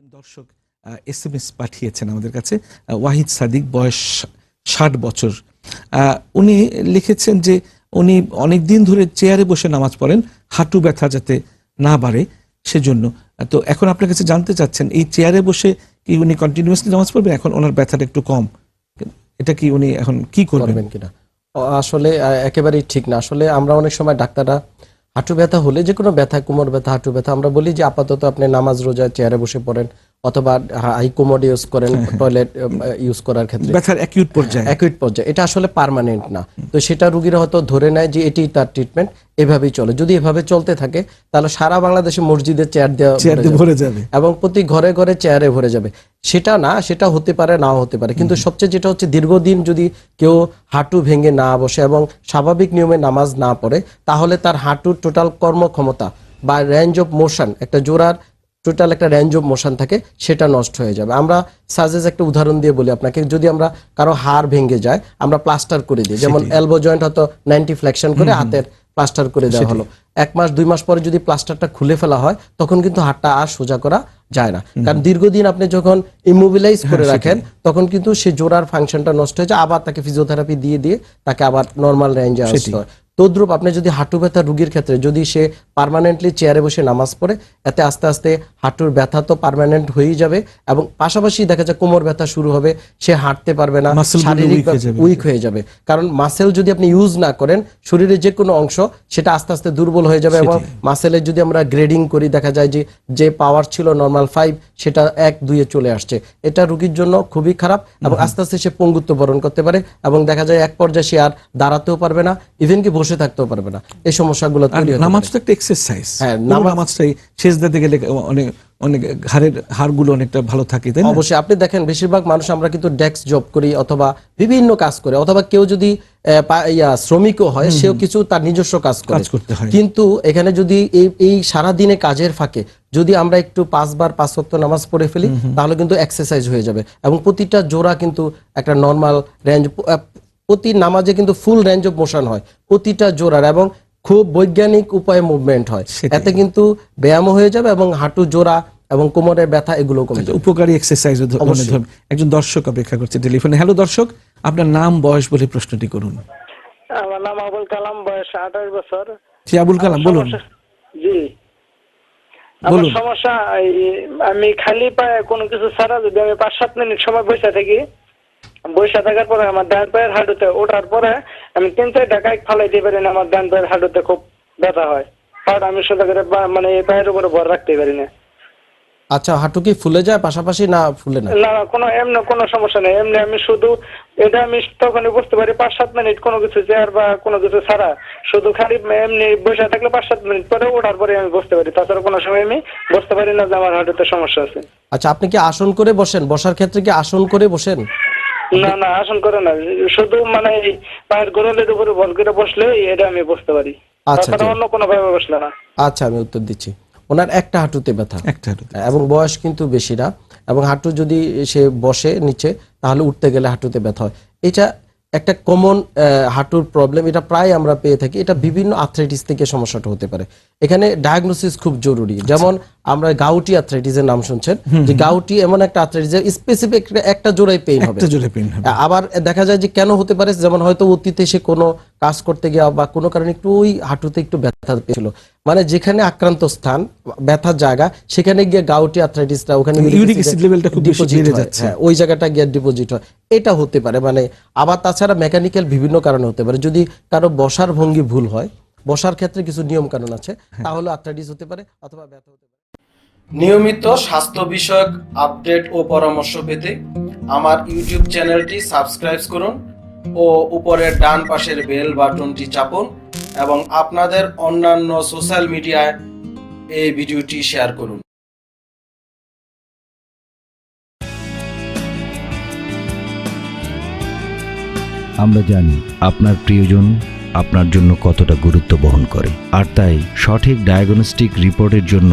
একজন দর্শক S M S পাঠিয়েছেন আমাদের কাছে ওয়াহিদ সাদিক, বয়স ষাট বছর। উনি লিখেছেন যে উনি অনেক দিন ধরে চেয়ারে বসে নামাজ পড়েন, হাঁটু ব্যথা যাতে না বাড়ে সেজন্য। তো এখন আপনার কাছে জানতে চাচ্ছেন, এই চেয়ারে বসে কি উনি কন্টিনিউয়াসলি নামাজ পড়বেন? এখন ওনার ব্যথাটা একটু কম। এটা কি উনি এখন কি করবেন? কিনা? আসলে একেবারেই ঠিক না। আসলে আমরা অনেক সময় ডাক্তাররা হাঁটু ব্যথা হলে যে কোনো ব্যথা কোমর ব্যথা হাঁটু ব্যথা আমরা বলি যে আপাতত আপনি নামাজ রোজা চেয়ারে বসে পড়েন অথবা হাই কোমোড ইউজ করেন টয়লেট ইউজ করার ক্ষেত্রে। ব্যথার অ্যাকিউট পর্যায়ে। অ্যাকুইট পর্যায়ে। এটা আসলে পার্মানেন্ট না। তো সেটা রুগীরা হয়তো ধরে নেয় যে এটি তার ট্রিটমেন্ট এভাবেই চলে। যদি এভাবে চলতে থাকে তাহলে সারা বাংলাদেশে মসজিদে চেয়ার দেওয়া। ভরে যাবে। এবং প্রতি ঘরে ঘরে চেয়ারে ভরে যাবে। সেটা না সেটা হতে পারে নাও হতে পারে। কিন্তু সবচেয়ে যেটা হচ্ছে দীর্ঘদিন যদি কেউ হাঁটু ভেঙে না বসে এবং স্বাভাবিক নিয়মে নামাজ না পড়ে তাহলে তার হাঁটুর টোটাল কর্মক্ষমতা বা রেঞ্জ অফ মোশন একটা জোড়ার টোটাল একটা রেঞ্জ অফ মোশন থাকে সেটা নষ্ট হয়ে যাবে। আমরা সাজেস একটা উদাহরণ দিয়ে বলি আপনাকে। যদি আমরা কারও হাড় ভেঙে যায় আমরা প্লাস্টার করে দিই। যেমন এলবো জয়েন্ট হয়তো নাইনটি ফ্লেকশন করে হাতের প্লাস্টার করে দেওয়া হলো। এক মাস দুই মাস পরে যদি প্লাস্টারটা খুলে ফেলা হয় তখন কিন্তু হাড়টা আর সোজা করা যায় না। কারণ দীর্ঘদিন আপনি যখন ইমোবিলাইজ করে রাখেন তখন কিন্তু সে জোড়ার ফাংশনটা নষ্ট হয়ে যায় আবার তাকে ফিজিওথেরাপি দিয়ে দিয়ে তাকে আবার নর্মাল রেঞ্জে আসতে হয়। তদ্রুপ আপনি যদি হাঁটু ব্যথা রুগীর ক্ষেত্রে যদি সে পার্মানেন্টলি চেয়ারে বসে নামাজ পড়ে এতে আস্তে আস্তে হাঁটুর ব্যথা তো পারমানেন্ট হয়েই যাবে এবং পাশাপাশি দেখা যায় কোমর ব্যথা শুরু হবে সে হাঁটতে পারবে না শারীরিক। উইক হয়ে যাবে। কারণ মাসেল যদি আপনি ইউজ না করেন শরীরের যে কোনো অংশ সেটা আস্তে আস্তে দুর্বল হয়ে যাবে এবং মাসেলের যদি আমরা গ্রেডিং করি দেখা যায় যে যে পাওয়ার ছিল নর্মাল ফাইভ সেটা এক দুইয়ে চলে আসছে। এটা রুগীর জন্য খুবই খারাপ এবং আস্তে আস্তে সে পঙ্গুত্ব বরণ করতে পারে এবং দেখা যায় এক পর্যায়ে সে আর দাঁড়াতেও পারবে না। ইভেন কি বসে থাকতেও পারবে না। এই সমস্যাগুলো তৈরি নামাজ তো একটা এক্সারসাইজ হ্যাঁ, নামাজ নামাজ- নামাজটাই শেষ দিতে গেলে অনেক অনেক হাড়ের হাড়গুলো অনেকটা ভালো থাকে তাই অবশ্যই। আপনি দেখেন বেশিরভাগ মানুষ আমরা কিন্তু ডেস্ক জব করি অথবা বিভিন্ন কাজ করে অথবা কেউ যদি শ্রমিকও হয় সেও কিছু তার নিজস্ব কাজ করে। করতে হয়। কিন্তু এখানে যদি এই এই সারা দিনে কাজের ফাঁকে যদি আমরা একটু পাঁচবার পাঁচ ওয়াক্ত নামাজ পড়ে ফেলি তাহলে কিন্তু এক্সারসাইজ হয়ে যাবে। এবং প্রতিটা জোড়া কিন্তু একটা নর্মাল রেঞ্জ প্রতি নামাজে কিন্তু ফুল রেঞ্জ অফ মোশন হয় প্রতিটা জোড়ার এবং খুব বৈজ্ঞানিক উপায়ে মুভমেন্ট হয়। এতে কিন্তু ব্যায়ামও হয়ে যাবে এবং হাঁটু জোড়া এবং কোমরের ব্যথা এগুলো কমে যাবে। উপকারী এক্সারসাইজ একজন দর্শক অপেক্ষা করছে টেলিফোনে। হ্যালো দর্শক আপনার নাম বয়স বলে প্রশ্নটি করুন। আমার নাম আবুল কালাম বয়স আঠাশ বছর। জি আবুল কালাম বলুন। জি। আমার সমস্যা আমি খালি পায়ে কোনো কিছু ছাড়া যদি আমি পাঁচ সাত মিনিট সময় বসে থাকি বসে থাকার পরে আমার ডান পায়ের হাঁটুতে ওঠার পরে আমি তিন চার টাকায় ফালাইতে পারি না আমার ডান পায়ের হাঁটুতে খুব ব্যথা হয়। পাটা আমি সোজা করে মানে পায়ের উপরে ভর রাখতে পারি না। আচ্ছা হাঁটু কি ফুলে যায় পাশাপাশি না ফুলে না? না না কোনো এমনি কোনো সমস্যা নেই। এমনি আমি শুধু এটা আমি তখনই বুঝতে পারি পাঁচ সাত মিনিট কোনো কিছু চেয়ার বা কোনো কিছু ছাড়া। শুধু খালি এমনি বসে থাকলে পাঁচ সাত মিনিট পরে ওঠার পরে আমি বুঝতে পারি। তাছাড়া কোনো সময় আমি বুঝতে পারি না যে আমার হাঁটুতে সমস্যা আছে। আচ্ছা আপনি কি আসন করে বসেন? বসার ক্ষেত্রে কি আসন করে বসেন? না না আসন করে না। শুধু মানে পায়ের গোড়ালির উপরে বল করে বসলে এটা আমি বুঝতে পারি। আচ্ছা, অন্য কোনো ভাবে বসলে না। আচ্ছা আমি উত্তর দিচ্ছি। ওনার একটা হাঁটুতে ব্যথা। একটা হাঁটু। এবং বয়স কিন্তু বেশি না। এবং হাঁটু যদি সে বসে নিচে তাহলে উঠতে গেলে হাঁটুতে ব্যথা হয়। এটা একটা কমন হাঁটুর প্রবলেম এটা প্রায় আমরা পেয়ে থাকি। এটা বিভিন্ন আর্থ্রাইটিস থেকে সমস্যাটা হতে পারে। এখানে ডায়াগনোসিস খুব জরুরি। যেমন আমরা গাউটি আর্থ্রাইটিসের নাম শুনছেন। যে গাউটি এমন একটা আর্থ্রাইটিস স্পেসিফিক একটা জোড়ায় পেইন হবে। একটা জোরে পেন হবে। আবার দেখা যায় যে কেন হতে পারে যেমন হয়তো অতীতে সে কোনো কাজ করতে গিয়ে বা কোনো কারণে একটু ওই হাঁটুতে একটু ব্যথা পেয়েছিল। মানে যেখানে আক্রান্ত স্থান ব্যথার জায়গা সেখানে গিয়ে গাউটি আর্থ্রাইটিসটা ওখানে Uric acid level টা খুব বেশি বেড়ে যাচ্ছে। হ্যাঁ, ওই জায়গাটা গিয়ে ডিপোজিট হয়। এটা হতে পারে মানে আবার তাছাড়া মেকানিক্যাল বিভিন্ন কারণে হতে পারে। যদি কারও বসার ভঙ্গি ভুল হয় বসার ক্ষেত্রে কিছু নিয়ম কানুন আছে তাহলে আর্থ্রাইটিস হতে পারে অথবা ব্যথা হতে পারে। নিয়মিত স্বাস্থ্য বিষয়ক আপডেট ও পরামর্শ পেতে আমার ইউটিউব চ্যানেলটি সাবস্ক্রাইব করুন ও উপরের ডান পাশের বেল বাটনটি চাপুন এবং আপনাদের অন্যান্য সোশ্যাল মিডিয়ায় এই ভিডিওটি শেয়ার করুন। আমরা জানি আপনার প্রিয়জন আপনার জন্য কতটা গুরুত্ব বহন করে, আর তাই সঠিক ডায়াগনস্টিক রিপোর্টের জন্য